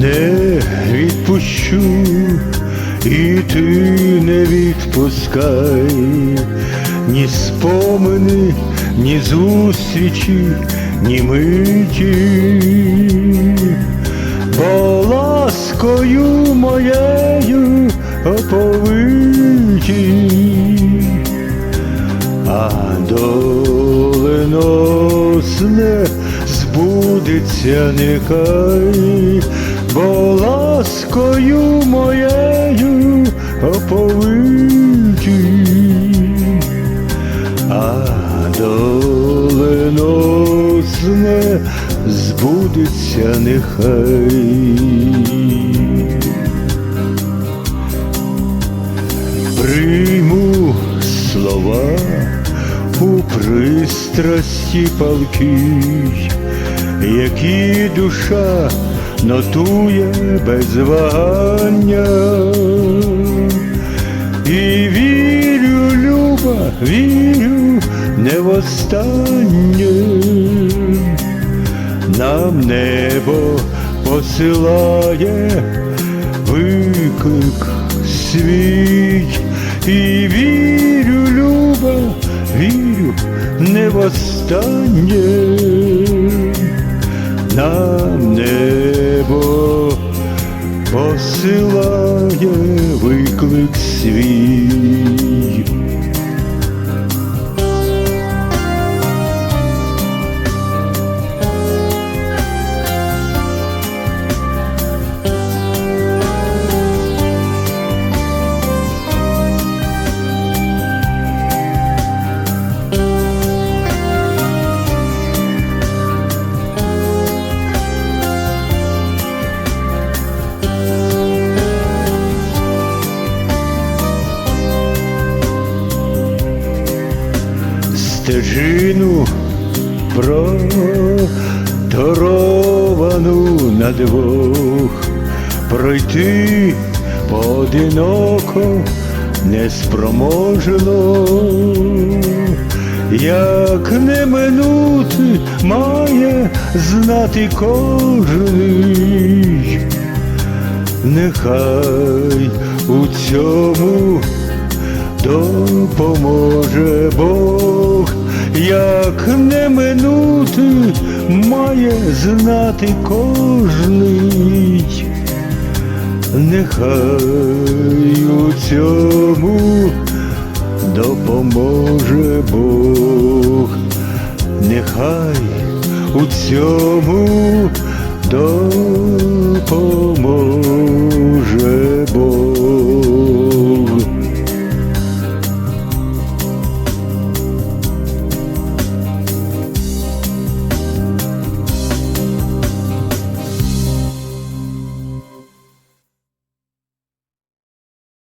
Не відпущу, і ти не відпускай, ні спомини, ні зустрічі, ні миті, бо ласкою моєю оповиті, а доленосне збудеться нехай, бо ласкою моєю оповиті, а доленосне збудеться нехай. Прийму слова у пристрасті палкій, які душа нотує без вагання. І вірю, люба, вірю, не востаннє. Нам небо посилає виклик свій, і вірю, люба, вірю, не востаннє. Нам небо посилає виклик свій. Стежину проторовану на двох, пройти поодиноко неспроможно, як не минути має знати кожний, нехай у цьому допоможе Бог, як не минути має знати кожний, нехай у цьому допоможе Бог, нехай у цьому допоможе.